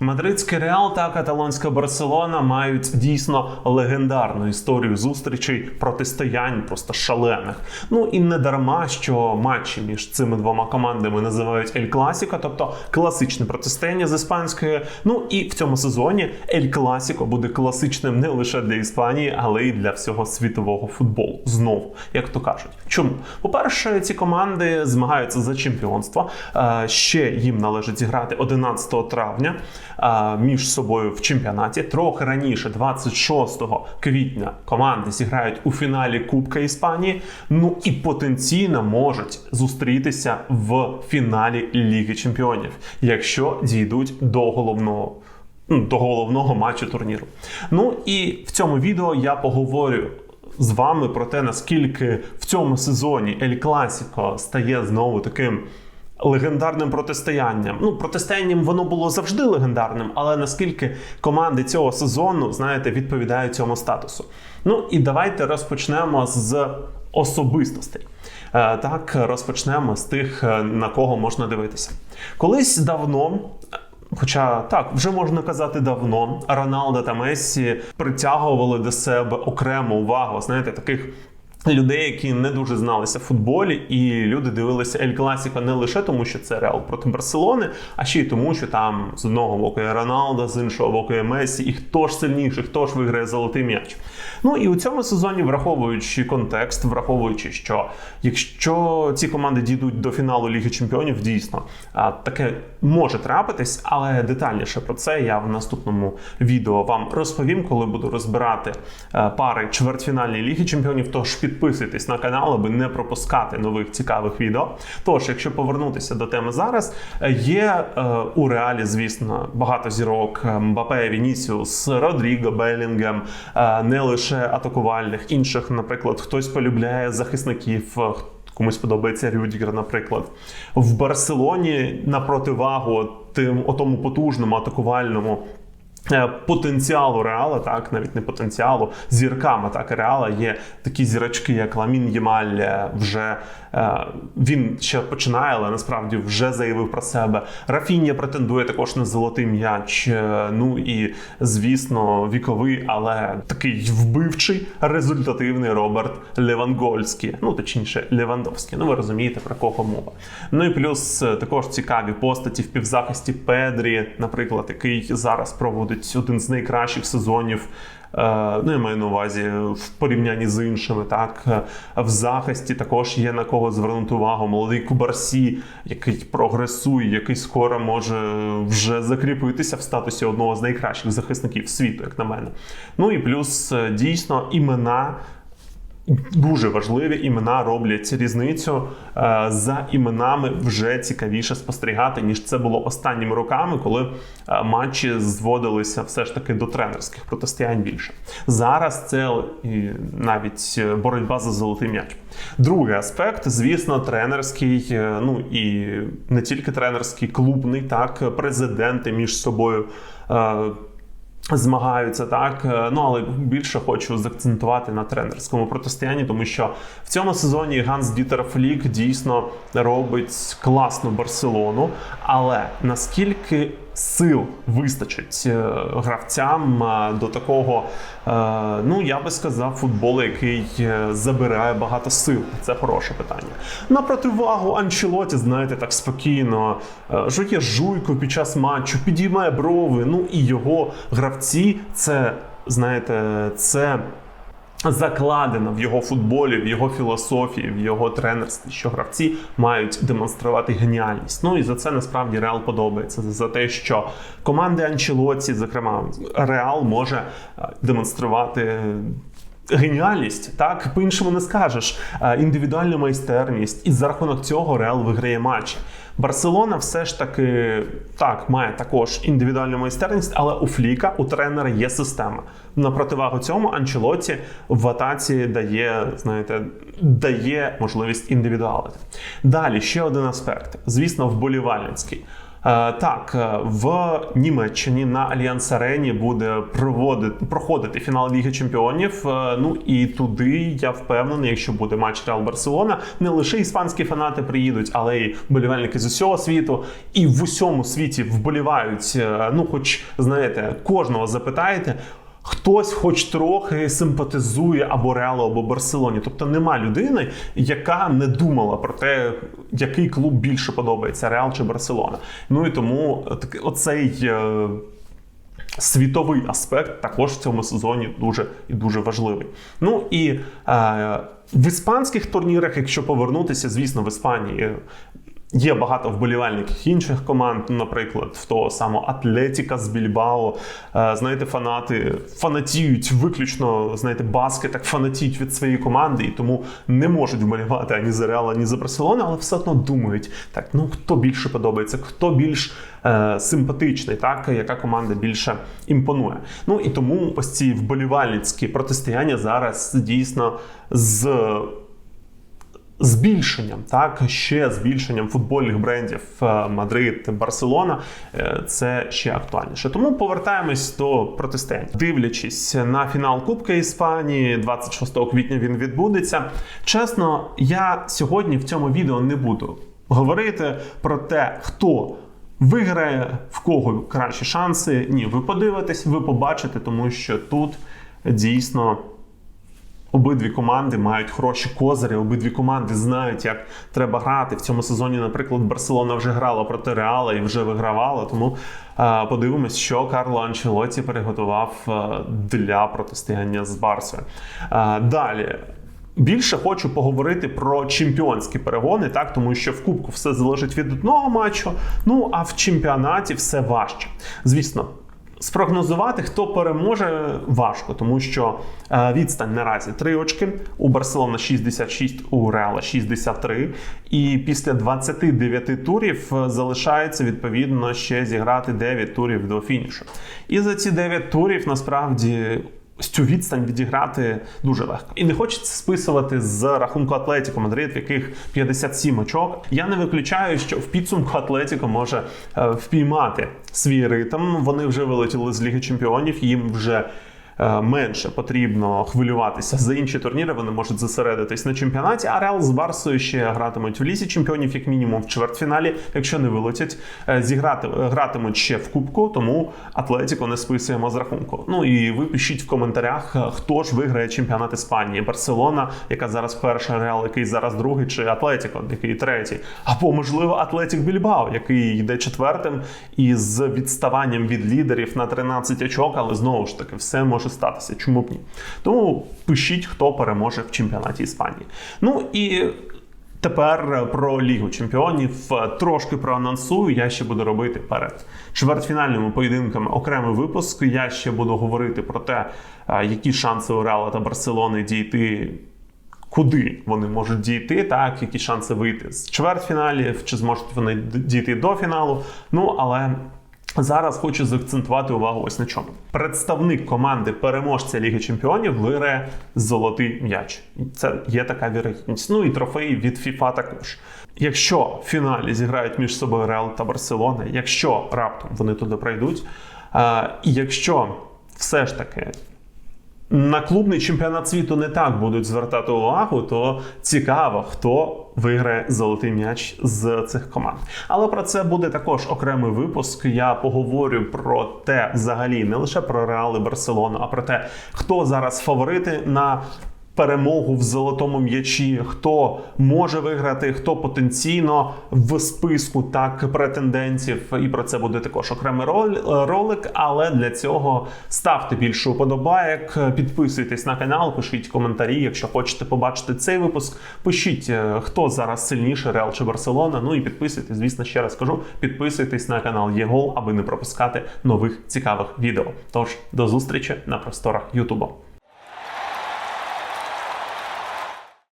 Мадридський Реал та каталонська Барселона мають дійсно легендарну історію зустрічей протистоянь, просто шалених. Ну і не дарма, що матчі між цими двома командами називають Ель Класіко, тобто класичне протистояння з іспанської. Ну і в цьому сезоні Ель Класіко буде класичним не лише для Іспанії, але й для всього світового футболу. Знову, як то кажуть. Чому? По-перше, ці команди змагаються за чемпіонство. Е, Ще їм належить зіграти 11 травня між собою в чемпіонаті. Трохи раніше, 26 квітня, команди зіграють у фіналі Кубка Іспанії. Ну і потенційно можуть зустрітися в фіналі Ліги Чемпіонів, якщо дійдуть до головного. ну, До головного матчу турніру. Ну і в цьому відео я поговорю з вами про те, наскільки в цьому сезоні Ель Класіко стає знову таким легендарним протистоянням. Ну, протистоянням воно було завжди легендарним, але наскільки команди цього сезону, знаєте, відповідають цьому статусу. Ну і давайте розпочнемо з особистостей. Е, Так, розпочнемо з тих, е, на кого можна дивитися. Колись давно. Хоча так, вже можна казати давно, Роналдо та Мессі притягували до себе окрему увагу, знаєте, таких людей, які не дуже зналися в футболі, і люди дивилися Ель Класіко не лише тому, що це Реал проти Барселони, а ще й тому, що там з одного боку є Роналдо, з іншого боку є Месі, і хто ж сильніший, хто ж виграє золотий м'яч. Ну і у цьому сезоні, враховуючи контекст, враховуючи, що якщо ці команди дійдуть до фіналу Ліги Чемпіонів, дійсно таке може трапитись, але детальніше про це я в наступному відео вам розповім, коли буду розбирати е, пари чвертьфінальної Ліги Чемпіонів. Тож підписуйтесь на канал, аби не пропускати нових цікавих відео. Тож, якщо повернутися до теми зараз, е, є е, у реалі, звісно, багато зірок е, Мбапе, Вінісіус, Родріго, Белінгем, е, не лише атакувальних, інших, наприклад, хтось полюбляє захисників. е, Комусь подобається Рюдігер, наприклад. В Барселоні на противагу тим отому потужному атакувальному потенціалу Реала, так, навіть не потенціалу, зіркам атаки Реала є такі зірочки, як Ламін Ємаль, е, вже е, він ще починає, але насправді вже заявив про себе. Рафінія претендує також на золотий м'яч. е, Ну і звісно, віковий, але такий вбивчий, результативний Роберт Левангольський. Ну точніше, Левандовський. Ну ви розумієте про кого мова. Ну і плюс е, також цікаві постаті в півзахисті Педрі, наприклад, який зараз проводить один з найкращих сезонів. Е, Ну, я маю на увазі в порівнянні з іншими. Так Е, в захисті також є на кого звернути увагу. Молодий Кубарсі, який прогресує, який скоро може вже закріпитися в статусі одного з найкращих захисників світу, як на мене. Ну і плюс е, дійсно імена. Дуже важливі імена роблять різницю. Е, За іменами вже цікавіше спостерігати, ніж це було останніми роками, коли е, матчі зводилися все ж таки до тренерських протистоянь більше. Зараз це навіть боротьба за золотий м'яч. Другий аспект, звісно, тренерський, е, ну і не тільки тренерський, клубний, так, президенти між собою. Змагаються так, Е, ну але більше хочу закцентувати на тренерському протистоянні, тому що в цьому сезоні Ганс Дітер Флік дійсно робить класну Барселону. Але наскільки сил вистачить е, гравцям е, до такого, е, ну я би сказав, футболу, який забирає багато сил? Це хороше питання. На противагу Анчелоті, знаєте, так спокійно жує жуйку під час матчу, підіймає брови. Ну і його гравці, це знаєте, це. Закладено в його футболі, в його філософії, в його тренерстві, що гравці мають демонструвати геніальність. Ну і за це насправді Реал подобається. За те, що команди Анчелоці, зокрема, Реал може е, демонструвати. Геніальність, так по-іншому не скажеш. Е, Індивідуальну майстерність, і за рахунок цього Реал виграє матчі. Барселона все ж таки так має також індивідуальну майстерність, але у Фліка, у тренера є система. На противагу цьому Анчелоті в атаці дає, знаєте, дає можливість індивідуалити. Далі ще один аспект, звісно, вболівальницький. Е, Так, е, в Німеччині на Альянс Арені буде проводити проходити фінал Ліги Чемпіонів. Е, Ну і туди я впевнений, якщо буде матч Реал Барселона, не лише іспанські фанати приїдуть, але й вболівальники з усього світу. І в усьому світі вболівають. Ну, хоч знаєте, кожного запитаєте. Хтось, хоч трохи симпатизує або Реалу, або Барселоні. Тобто нема людини, яка не думала про те, який клуб більше подобається Реал чи Барселона. Ну і тому е, так- оцей. е, Світовий аспект також в цьому сезоні дуже і дуже важливий. Ну і е, в іспанських турнірах, якщо повернутися, звісно, в Іспанії Є багато вболівальників інших команд, наприклад, в того самого Атлетіка з Більбао. Е, Знаєте, фанати фанатіють виключно, знаєте, баски так фанатіють від своєї команди і тому не можуть вболівати ані за Реал, ані за Барселону, але все одно думають, так, ну хто більше подобається, хто більш е, симпатичний, так, яка команда більше імпонує. Ну і тому ось ці вболівальницькі протистояння зараз дійсно з збільшенням, так ще збільшенням футбольних брендів е, Мадрид, Барселона, е, це ще актуальніше. Тому повертаємось до протистоянь. Дивлячись на фінал Кубка Іспанії, 26 квітня він відбудеться. Чесно, я сьогодні в цьому відео не буду говорити про те, хто. Виграє в кого кращі шанси. Ні, ви подивитесь, ви побачите, тому що тут дійсно Обидві команди мають хороші козирі, обидві команди знають, як треба грати. В цьому сезоні, наприклад, Барселона вже грала проти Реала і вже вигравала. Тому е, подивимось, що Карло Анчелоті переготував е, для протистояння з Барсою. Е, далі. Більше хочу поговорити про чемпіонські перегони, так тому що в Кубку все залежить від одного матчу. Ну а в чемпіонаті все важче. Звісно, Спрогнозувати, хто переможе, важко, тому що е, відстань наразі 3 очки. У Барселона 66, у Реала 63. І після 29 турів е, залишається відповідно ще зіграти 9 турів до фінішу. І за ці 9 турів насправді. Цю відстань відіграти дуже легко. І не хочеться списувати з рахунку Атлетіко Мадрид, в яких 57 очок. Я не виключаю, що в підсумку Атлетіко може е, впіймати свій ритм. Вони вже вилетіли з Ліги Чемпіонів, їм вже менше потрібно хвилюватися за інші турніри. Вони можуть зосередитись на чемпіонаті. А Реал з Барсою ще гратимуть в лісі чемпіонів, як мінімум в чвертьфіналі. Якщо не вилетять, Е, зіграти гратимуть ще в кубку, тому Атлетіко не списуємо з рахунку. Ну і ви пишіть в коментарях, е, хто ж виграє чемпіонат Іспанії: Барселона, яка зараз перша, Реал, який зараз другий, чи Атлетіко, який третій, або можливо Атлетік Більбао, який йде четвертим і з відставанням від лідерів на 13 очок, але знову ж таки все може статися. Чому б ні? Тому пишіть, хто переможе в чемпіонаті Іспанії. Ну і Тепер про Лігу Чемпіонів трошки проанонсую. Я ще буду робити перед чвертьфінальними поєдинками окремий випуск. Я ще буду говорити про те, які шанси у Реала та Барселони дійти. Куди вони можуть дійти, так які шанси вийти з чвертьфіналів, чи зможуть вони дійти до фіналу? Ну але Зараз хочу заакцентувати увагу ось на чому. Представник команди переможця Ліги Чемпіонів виграє золотий м'яч. Це є така вірогідність. Ну і трофеї від FIFA також. Якщо в фіналі зіграють між собою Реал та Барселона, якщо раптом вони туди пройдуть, е, і якщо все ж таки на клубний чемпіонат світу не так будуть звертати увагу, то цікаво, хто виграє золотий м'яч з цих команд. Але про це буде також окремий випуск. Я поговорю про те, взагалі, не лише про Реал і Барселону, а про те, хто зараз фаворити на. Перемогу в золотому м'ячі, хто може виграти, хто потенційно в списку так претендентів, і про це буде також окремий ролик. Але для цього ставте більше уподобаєк, підписуйтесь на канал, пишіть коментарі. Якщо хочете побачити цей випуск, пишіть, е, хто зараз сильніше, Реал чи Барселона. Ну і підписуйтесь, звісно, ще раз кажу, підписуйтесь на канал ЄГОЛ, аби не пропускати нових цікавих відео. Тож до зустрічі на просторах Ютубу.